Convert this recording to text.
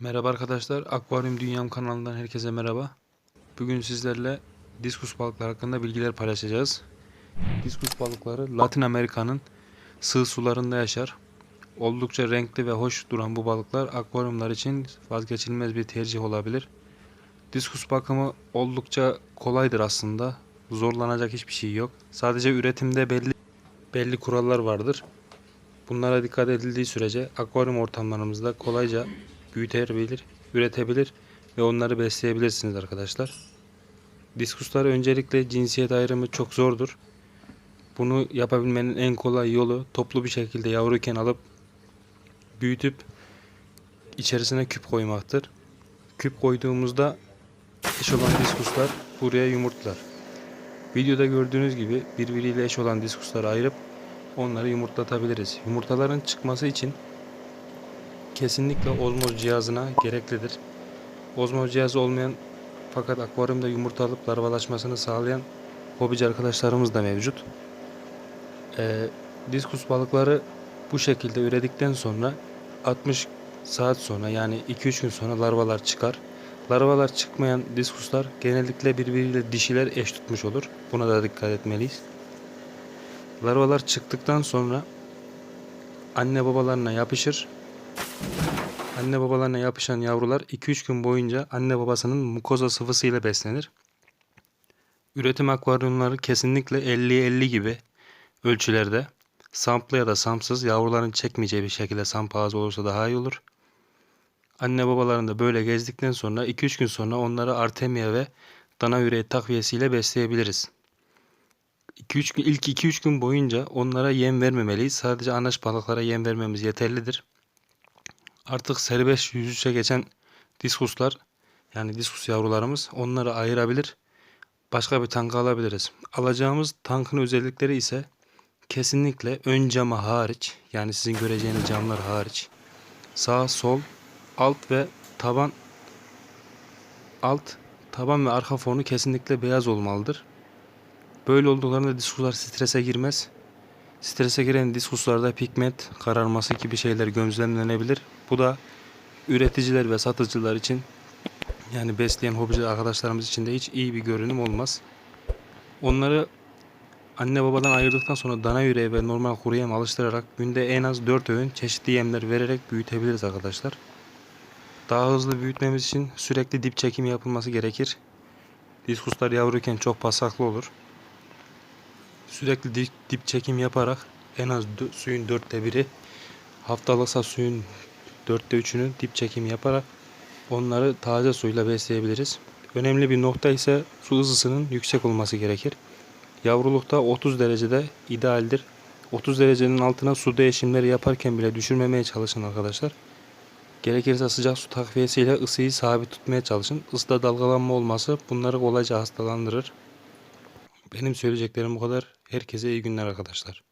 Merhaba arkadaşlar, Akvaryum Dünyam kanalından herkese merhaba. Bugün sizlerle diskus balıklar hakkında bilgiler paylaşacağız. Diskus balıkları Latin Amerika'nın sığ sularında yaşar. Oldukça renkli ve hoş duran bu balıklar akvaryumlar için vazgeçilmez bir tercih olabilir. Diskus bakımı oldukça kolaydır aslında. Zorlanacak hiçbir şey yok. Sadece üretimde belli belli kurallar vardır. Bunlara dikkat edildiği sürece akvaryum ortamlarımızda kolayca büyütebilir, üretebilir ve onları besleyebilirsiniz arkadaşlar. Diskuslar öncelikle cinsiyet ayrımı çok zordur. Bunu yapabilmenin en kolay yolu toplu bir şekilde yavruyken alıp büyütüp içerisine küp koymaktır. Küp koyduğumuzda eş olan diskuslar buraya yumurtlar. Videoda gördüğünüz gibi birbiriyle eş olan diskusları ayırıp onları yumurtlatabiliriz. Yumurtaların çıkması için kesinlikle ozmoz cihazına gereklidir. Ozmoz cihazı olmayan fakat akvaryumda yumurta alıp larvalaşmasını sağlayan hobici arkadaşlarımız da mevcut. Ee, diskus balıkları bu şekilde üredikten sonra 60 saat sonra yani 2-3 gün sonra larvalar çıkar. Larvalar çıkmayan diskuslar genellikle birbiriyle dişiler eş tutmuş olur. Buna da dikkat etmeliyiz. Larvalar çıktıktan sonra anne babalarına yapışır Anne babalarına yapışan yavrular 2-3 gün boyunca anne babasının mukoza sıvısıyla beslenir. Üretim akvaryumları kesinlikle 50'ye 50 gibi ölçülerde samplı ya da sampsız yavruların çekmeyeceği bir şekilde samp ağzı olursa daha iyi olur. Anne babalarını da böyle gezdikten sonra 2-3 gün sonra onları artemia ve dana yüreği takviyesiyle besleyebiliriz. 2-3 gün, ilk 2-3 gün boyunca onlara yem vermemeliyiz. Sadece anaç balıklara yem vermemiz yeterlidir artık serbest yüzüşe geçen diskuslar yani diskus yavrularımız onları ayırabilir. Başka bir tanka alabiliriz. Alacağımız tankın özellikleri ise kesinlikle ön camı hariç yani sizin göreceğiniz camlar hariç sağ sol alt ve taban alt taban ve arka fonu kesinlikle beyaz olmalıdır. Böyle olduklarında diskuslar strese girmez. Strese giren diskuslarda pigment kararması gibi şeyler gözlemlenebilir. Bu da üreticiler ve satıcılar için yani besleyen hobici arkadaşlarımız için de hiç iyi bir görünüm olmaz. Onları anne babadan ayırdıktan sonra dana yüreği ve normal kuru yem alıştırarak günde en az 4 öğün çeşitli yemler vererek büyütebiliriz arkadaşlar. Daha hızlı büyütmemiz için sürekli dip çekimi yapılması gerekir. Diskuslar yavruyken çok pasaklı olur. Sürekli dip, dip çekim yaparak en az suyun dörtte biri haftalıksa suyun dörtte üçünü dip çekim yaparak onları taze suyla besleyebiliriz. Önemli bir nokta ise su ısısının yüksek olması gerekir. Yavrulukta 30 derecede idealdir. 30 derecenin altına su değişimleri yaparken bile düşürmemeye çalışın arkadaşlar. Gerekirse sıcak su takviyesiyle ısıyı sabit tutmaya çalışın. Isıda dalgalanma olması bunları kolayca hastalandırır. Benim söyleyeceklerim bu kadar. Herkese iyi günler arkadaşlar.